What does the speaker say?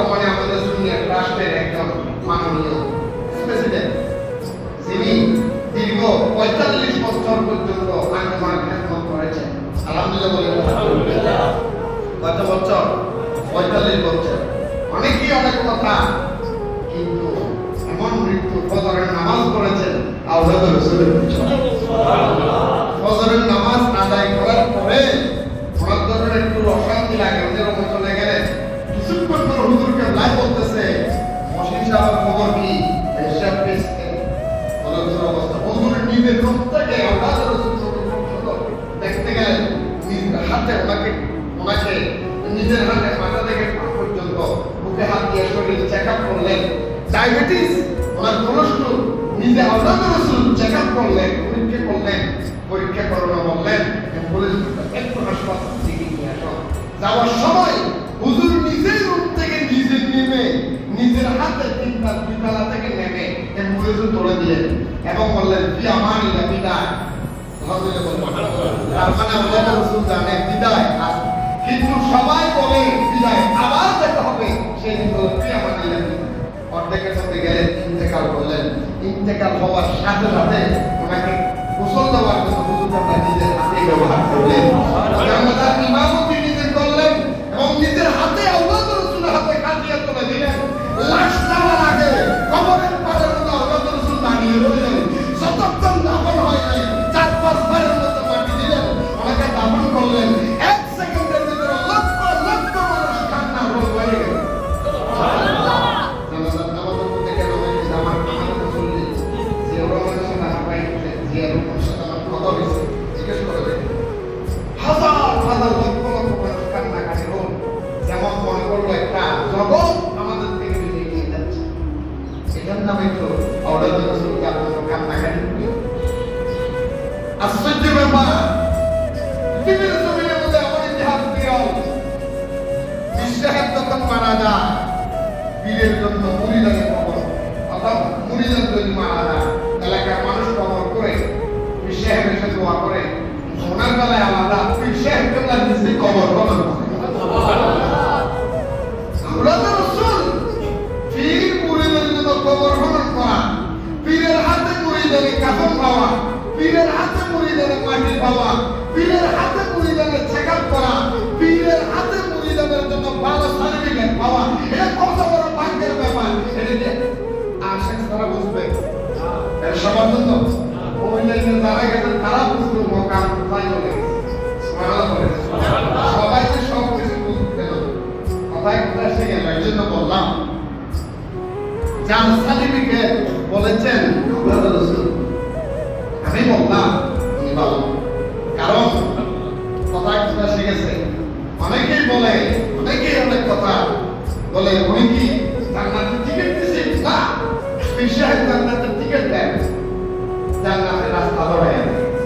বর্তমানে আমাদের জুনিয়র রাষ্ট্রের একজন মাননীয় প্রেসিডেন্ট যিনি দীর্ঘ পঁয়তাল্লিশ বছর পর্যন্ত আঞ্জুমান খেদমত করেছেন। আলহামদুলিল্লাহ কত বছর পঁয়তাল্লিশ বছর। অনেকেই অনেক কথা, কিন্তু এমন মৃত্যু ফজরের নামাজ পড়েছেন। আল্লাহ রসুলের ফজরের নামাজ আদায় করার হুজুরকে বলতেছে, মসজিদ সাহেবের খবর কি? হিসাব পেয়েছে বলতের অবস্থা। নিজের রূপ থেকে আল্লাহ দেখতে গেলেন। হাতে ওনাকে ওনাকে নিজের হাতে মাথা থেকে পর্যন্ত বুকে হাত দিয়ে শরীর চেক আপ করলেন। ডায়াবেটিস, ওনার কোলেস্ট্রল নিজে আল্লাহ রসুল চেক আপ করলেন, পরীক্ষা করলেন, পরীক্ষা করোনা বললেন পুলিশ একটু হাসপাতাল যাওয়ার সময় নিজের তিনটা বিতলা থেকে নেমে অ্যাম্বুলেন্সে তুলে দিলেন এবং বললেন ফি আমার ইলা বিদায়। তার মানে আল্লাহ রসুল জানে, বিদায়। কিন্তু সবাই বলে, বিদায়। আবার যেতে হবে। সেই দিন আমার ইলা অর্ধেকের সাথে গেলেন, ইন্তেকাল করলেন। ইন্তেকাল হওয়ার সাথে সাথে ওনাকে গোসল দেওয়ার জন্য হাজার লক্ষ লক্ষ মানুষ কান্নাকাটি রোল যেমন মনে করল একটা জগৎ আমাদের থেকে বেরিয়ে যাচ্ছে। এটার নামে তো অর্ডার রসুলকে আপনার কান্নাকাটি আশ্চর্য ব্যাপার। পৃথিবীর জমিনের মধ্যে এমন ইতিহাস বিরল বিশ্বাসের যখন মারা যায়। বীরের জন্য মুড়িদানের কবর, অর্থাৎ মুড়িদান যদি মারা যায়। এলাকার মানুষ কবর করে সাহেব এসে দোয়া করে ওনার বেলায় যারা গেছে তারা বুঝবে মকাম কোথায় চলে। সবাই যে সব কিছু বুঝতে কথায় কোথায় এসে গেল এই জন্য বললাম যার বলেছেন আমি বললাম কারণ কথায় কোথায় গেছে অনেকেই বলে অনেকেই অনেক কথা বলে উনি কি জান্নাতের টিকিট দিছে না সাহেব জান্নাতের ticket dan akhirat las, las